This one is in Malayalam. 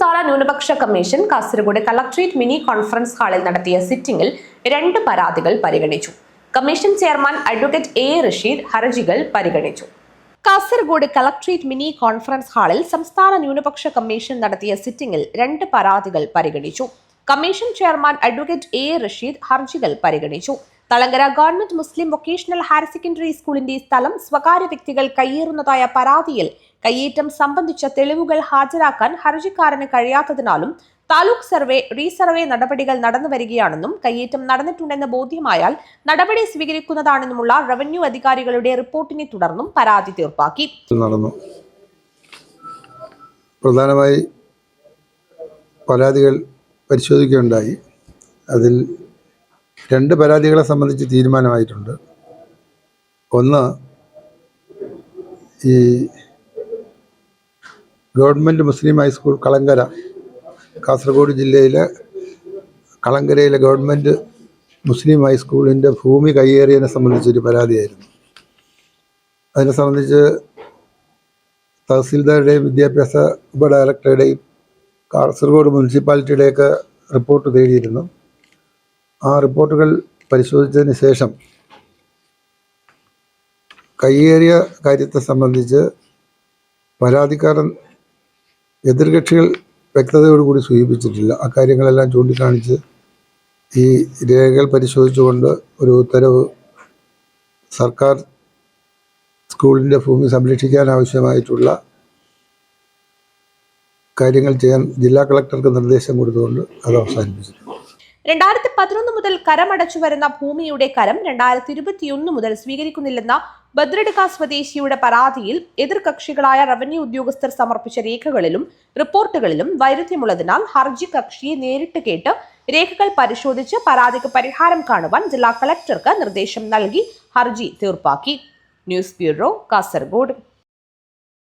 സംസ്ഥാന ന്യൂനപക്ഷ commission Kasaragod collectorate mini conference ഹാളിൽ നടത്തിയ സിറ്റിംഗിൽ രണ്ട് പരാതികൾ പരിഗണിച്ചു. Commission chairman advocate A Rasheed ഹർജികൾ പരിഗണിച്ചു. കാസർഗോഡ് കളക്ട്രേറ്റ് മിനി കോൺഫറൻസ് ഹാളിൽ സംസ്ഥാന ന്യൂനപക്ഷ കമ്മീഷൻ നടത്തിയ സിറ്റിംഗിൽ രണ്ട് പരാതികൾ പരിഗണിച്ചു. Commission chairman advocate A Rasheed ഹർജികൾ പരിഗണിച്ചു. Thalangara government Muslim vocational higher secondary സ്കൂളിന്റെ സ്ഥലം സ്വകാര്യ വ്യക്തികൾ കയ്യേറുന്നതായ പരാതിയിൽ കയ്യേറ്റം സംബന്ധിച്ച തെളിവുകൾ ഹാജരാക്കാൻ ഹർജിക്കാരന് കഴിയാത്തതിനാലും താലൂക്ക് സർവേ റീസർവേ നടപടികൾ നടന്നു വരികയാണെന്നും കയ്യേറ്റം നടന്നിട്ടുണ്ടെന്ന് ബോധ്യമായാൽ നടപടി സ്വീകരിക്കുന്നതാണെന്നുമുള്ള റവന്യൂ അധികാരികളുടെ റിപ്പോർട്ടിനെ തുടർന്നും പരാതി തീർപ്പാക്കി. നടന്നു. പ്രധാനമായി പരാതികൾ പരിശോധിക്കുകയുണ്ടായി. അതിൽ രണ്ട് പരാതികളെ സംബന്ധിച്ച് തീരുമാനമായിട്ടുണ്ട്. ഒന്ന് ഈ government Muslim high school Kalangara Kasaragod ജില്ലയിലെ കളങ്കരയിലെ ഗവൺമെന്റ് മുസ്ലിം ഹൈസ്കൂളിന്റെ ഭൂമി കയ്യേറിയതിനെ സംബന്ധിച്ചൊരു പരാതിയായിരുന്നു. അതിനെ സംബന്ധിച്ച് തഹസീൽദാരുടെയും വിദ്യാഭ്യാസ ഉപ ഡയറക്ടറുടെയും കാസർഗോഡ് മുനിസിപ്പാലിറ്റിയുടെയൊക്കെ റിപ്പോർട്ട് തേടിയിരുന്നു. ആ റിപ്പോർട്ടുകൾ പരിശോധിച്ചതിന് ശേഷം കയ്യേറിയ കാര്യത്തെ സംബന്ധിച്ച് പരാതിക്കാരൻ എതിർകക്ഷികൾ വ്യക്തതയോടുകൂടി സൂചിപ്പിച്ചിട്ടില്ല. അക്കാര്യങ്ങളെല്ലാം ചൂണ്ടിക്കാണിച്ച് ഈ രേഖകൾ പരിശോധിച്ചുകൊണ്ട് ഒരു ഉത്തരവ് സർക്കാർ സ്കൂളിന്റെ ഭൂമി സംരക്ഷിക്കാൻ ആവശ്യമായിട്ടുള്ള കാര്യങ്ങൾ ചെയ്യാൻ ജില്ലാ കളക്ടർക്ക് നിർദ്ദേശം കൊടുത്തുകൊണ്ട് അത് അവസാനിപ്പിച്ചു രണ്ടായിരത്തി പതിനൊന്ന് മുതൽ കരമടച്ചു വരുന്ന ഭൂമിയുടെ കരം രണ്ടായിരത്തി ഇരുപത്തിയൊന്ന് മുതൽ സ്വീകരിക്കുന്നില്ലെന്ന ബദ്രഡ്ക സ്വദേശിയുടെ പരാതിയിൽ എതിർകക്ഷികളായ റവന്യൂ ഉദ്യോഗസ്ഥർ സമർപ്പിച്ച രേഖകളിലും റിപ്പോർട്ടുകളിലും വൈരുദ്ധ്യമുള്ളതിനാൽ ഹർജി കക്ഷിയെ നേരിട്ട് കേട്ട് രേഖകൾ പരിശോധിച്ച് പരാതിക്ക് പരിഹാരം കാണുവാൻ ജില്ലാ കളക്ടർക്ക് നിർദ്ദേശം നൽകി ഹർജി തീർപ്പാക്കി. News bureau Kasaragod.